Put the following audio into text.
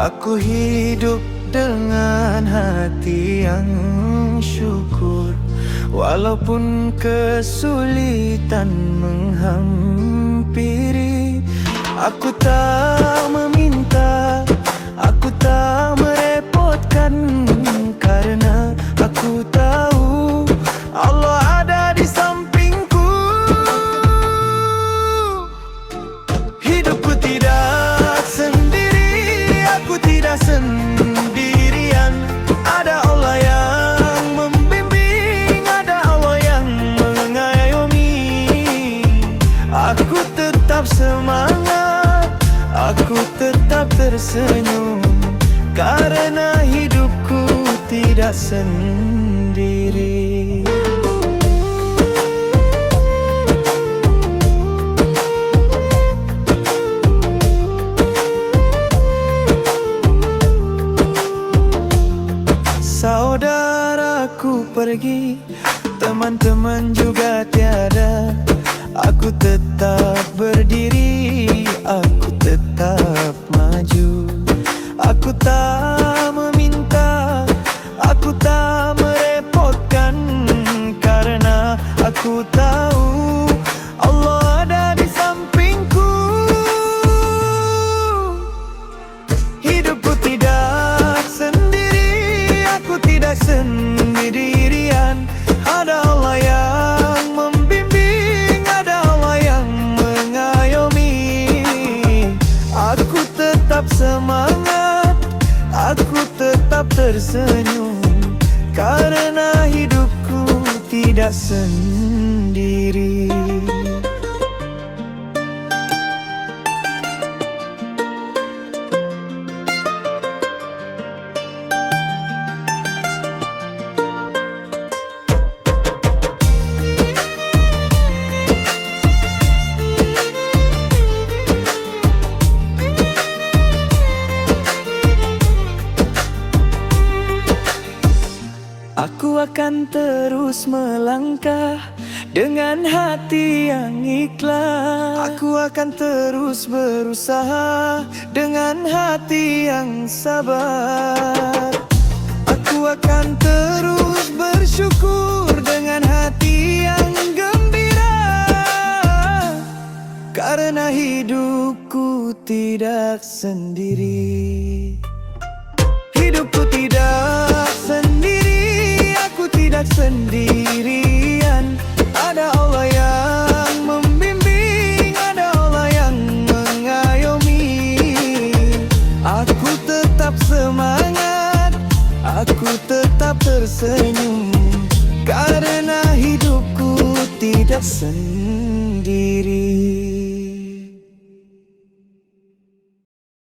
Aku hidup dengan hati yang syukur Walaupun kesulitan menghampiri. Aku tak tidak sendirian. Ada Allah yang membimbing, ada Allah yang mengayomi. Aku tetap semangat, aku tetap tersenyum. Karena hidupku tidak sendiri Saudaraku pergi. Teman-teman juga tiada. Aku tetap berdiri. Aku tetap maju. Aku tak tersenyum. Karena hidupku tidak sendiri akan terus melangkah dengan hati yang ikhlas. Aku akan terus berusaha dengan hati yang sabar. Aku akan terus bersyukur dengan hati yang gembira. Karena hidupku tidak sendiri. Aku tetap tersenyum. Karena hidupku tidak sendiri.